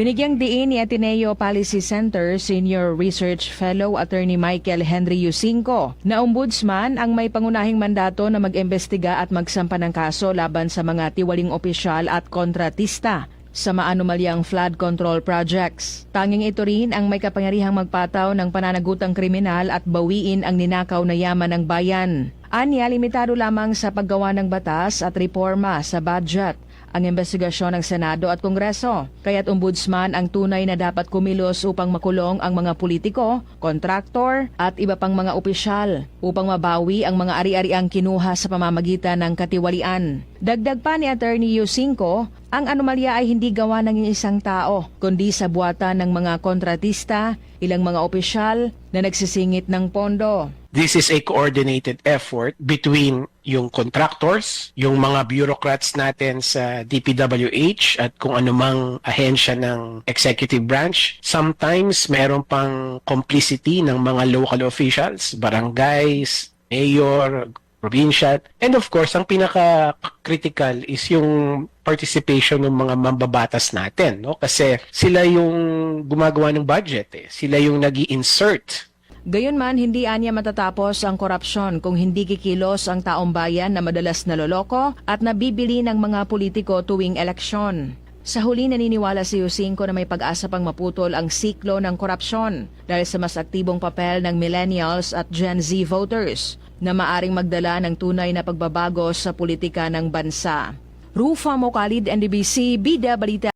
Binigyang diin ni Ateneo Policy Center Senior Research Fellow Attorney Michael Henry Yusinko na ombudsman ang may pangunahing mandato na mag-imbestiga at magsampa ng kaso laban sa mga tiwaling opisyal at kontratista sa maanumalyang flood control projects. Tanging ito rin ang may kapangyarihang magpataw ng pananagutang kriminal at bawiin ang ninakaw na yaman ng bayan. Anya, limitado lamang sa paggawa ng batas at reforma sa budget ang investigasyon ng Senado at Kongreso. Kaya't ombudsman ang tunay na dapat kumilos upang makulong ang mga politiko, kontraktor at iba pang mga opisyal upang mabawi ang mga ari-ariang kinuha sa pamamagitan ng katiwalian. Dagdag pa ni Attorney Yusinko, ang anomalya ay hindi gawa ng isang tao, kundi sa buwatan ng mga kontratista, ilang mga opisyal na nagsisingit ng pondo. This is a coordinated effort between yung contractors, yung mga bureaucrats natin sa DPWH at kung anumang ahensya ng executive branch. Sometimes meron pang complicity ng mga local officials, barangays, mayor, provincial. And of course, ang pinaka-critical is yung participation ng mga mambabatas natin. No? Kasi sila yung gumagawa ng budget. Eh. Sila yung nag insert Gayunman, hindi anya matatapos ang korupsyon kung hindi kikilos ang taong bayan na madalas naloloko at nabibili ng mga politiko tuwing eleksyon. Sa huli naniniwala si Yusinko na may pag-asa pang maputol ang siklo ng korupsyon dahil sa mas aktibong papel ng millennials at Gen Z voters na maaring magdala ng tunay na pagbabago sa politika ng bansa. Rufa Mokalid, NDBC, Bida Balita